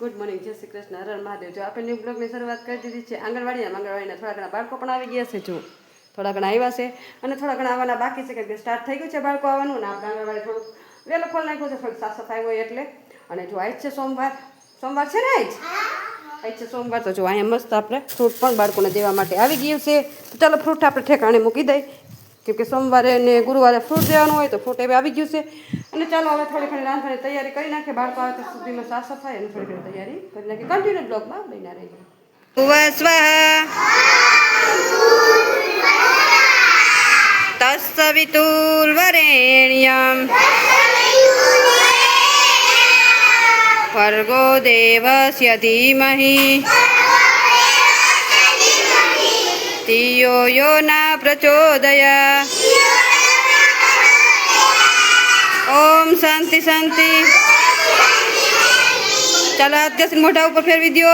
Good morning જય શ્રી કૃષ્ણ, હરણ મહાદેવ. જો આપણે ન્યૂ બ્લોગની શરૂઆત કરી દીધી છે. આંગણવાડીના આંગણવાડીના થોડા ઘણા બાળકો પણ આવી ગયા છે. જો થોડા ઘણા આવ્યા છે અને થોડા ઘણા આવવાના બાકી છે કે સ્ટાર્ટ થઈ ગયું છે બાળકો આવવાનું ને આપણે આંગણવાડી થોડુંક વહેલો ખોલ નાખ્યું છે, થોડીક સાફ સફાઈ હોય એટલે. અને જો આજ છે સોમવાર. સોમવાર છે ને આજ? આજ છે સોમવાર, તો જો અહીંયા મસ્ત આપણે ફ્રૂટ પણ બાળકોને દેવા માટે આવી ગયું છે. તો ચાલો ફ્રૂટ આપણે ઠેકાણે મૂકી દઈએ. કેમકે સોમવારે ને ગુરુવારે ફ્રૂટ દેવાનું હોય તો ફ્રૂટ હવે આવી ગયું છે. અને ચાલો હવે થોડી ઘણી રાંધવાની તૈયારી કરી નાખીએ. બાળકો આવે ત્યાં સુધીમાં સાફ સફાઈ અને થોડી ઘણી તૈયારી કરી નાખીએ. કન્ટિન્યુ બ્લોગમાં બન્યા રહીએ તસ્સવિતુર્વરેણ્યમ ભર્ગો દેવસ્ય ધીમહિ. ધિયો યો ના પ્રચોદયા. શાંતિ શાંતિ. ચાલો ઘસીને મોઢા ઉપર ફેરવી દો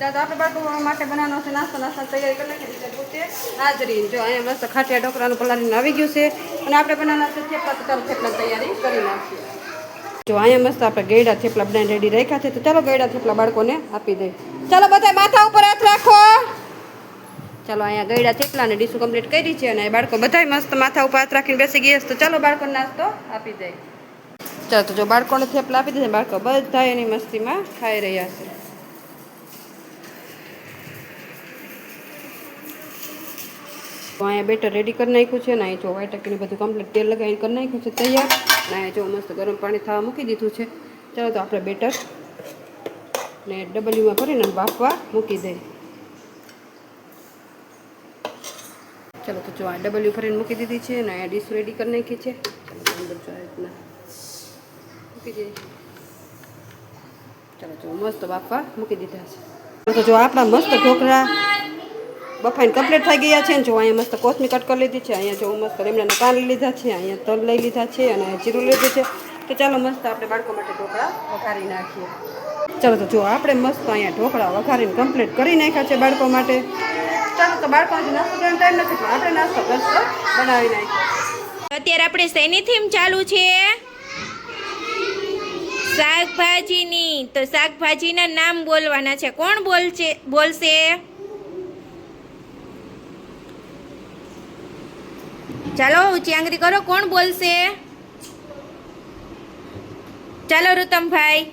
ચાલો આપણે બાળકો માટે બનાવવાનો છે નાસ્તો નાસ્તા તૈયારી કરી નાખી છે હાજરી, જો અહીંયા મસ્ત ખાટિયા ઢોકળાનું પલાળીને આવી ગયું છે. અને આપણે બનાવવાના છે થેપલા ચાલો થેપલા તૈયારી કરી નાખીએ. જો અહીંયા મસ્ત આપણે ગયડા થેપલા બનાવીને રેડી છે, તો ચાલો ગેડા થેપલા બાળકોને આપી દે ચાલો બધા માથા ઉપર હાથ રાખો. ચાલો અહીંયા થેપલા અને ડીશું કમ્પ્લીટ કરી છે અને બાળકો બધાય મસ્ત માથા ઉપર હાથ રાખીને બેસી ગયા તો ચાલો બાળકોને નાસ્તો આપી દે. ચાલો, તો જો બાળકોને થેપલા આપી દે બાળકો બધા એની મસ્તીમાં ખાઈ રહ્યા છે. અહીંયા બેટર રેડી કરી નાખ્યું છે ને અહીં જો વાઈટ ટકીને બધું કમ્પ્લીટ તેલ લગાવીને કરી નાખ્યું છે, તૈયાર. અને અહીંયા જો મસ્ત ગરમ પાણી થવા મૂકી દીધું છે. ચાલો, તો આપણે બેટર ને ડબલ્યુમાં ભરીને બાફવા મૂકી દઈએ. ચાલો તો જો આ ડબલ ભરીને મૂકી દીધી છે અને આ ડીશ રેડી કરી નાખી છે. અંદર જો રીતના મૂકી દઈએ ચાલો જો મસ્ત બાફવા મૂકી દીધા છે. તો જો આપણા મસ્ત ઢોકળા બફાઈને કમ્પ્લીટ થઈ ગયા છે ને જો અહીંયા મસ્ત કોથમી કટ કરી લીધી છે. અહીંયા જો મસ્ત લીમડાના પાન લઈ લીધા છે, અહીંયા તલ લઈ લીધા છે અને જીરું લીધું છે. તો ચાલો મસ્ત આપણે બાળકો માટે ઢોકળા વઘારી નાખીએ. ચાલો તો જો આપણે મસ્ત અહીંયા ઢોકળા વઘારીને કમ્પ્લીટ કરી નાખ્યા છે બાળકો માટે. અત્યારે આપણે શેની થીમ ચાલુ છે? શાકભાજીની. તો શાકભાજીના નામ બોલવાના છે. કોણ બોલશે? બોલશે? ચાલો ઉચ્યાંગરી કરો. કોણ બોલશે? ચાલો રુતમભાઈ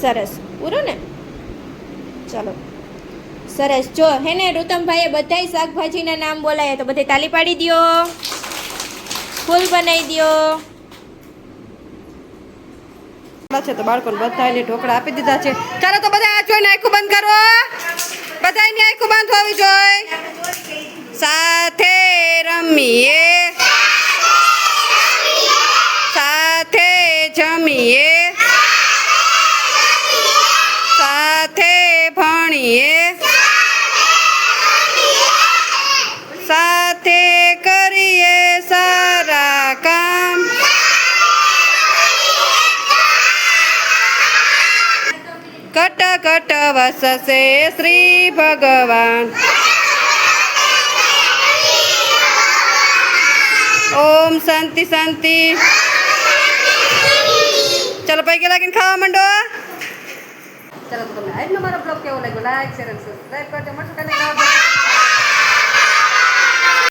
સરસ. પૂરું ને? ચાલો. સરસ. જો, હે ને રુતમભાઈએ બધાય શાકભાજીના નામ બોલાયા તો બધે તાલી પાડી દો ફૂલ બનાવી દો છે તો બાળકોને બધાને ઢોકળા આપી દીધા છે. ચાલો તો બધા આ જોઈને આખું બંધ કરો બધાની આખું બંધ હોવી જોઈએ સાથે રમીએ. સાથે સાથે કટ કટ વસશે શ્રી ભગવાન ઓમ શાંતિ શાંતિ ચલો પૈકી લાગીને ખાવા માંડો ચલો તમને આજનો મારો બ્લોગ કેવો લાગ્યો લાઈક શેર અને સબસ્ક્રાઈબ કરજો મળશું કાલે.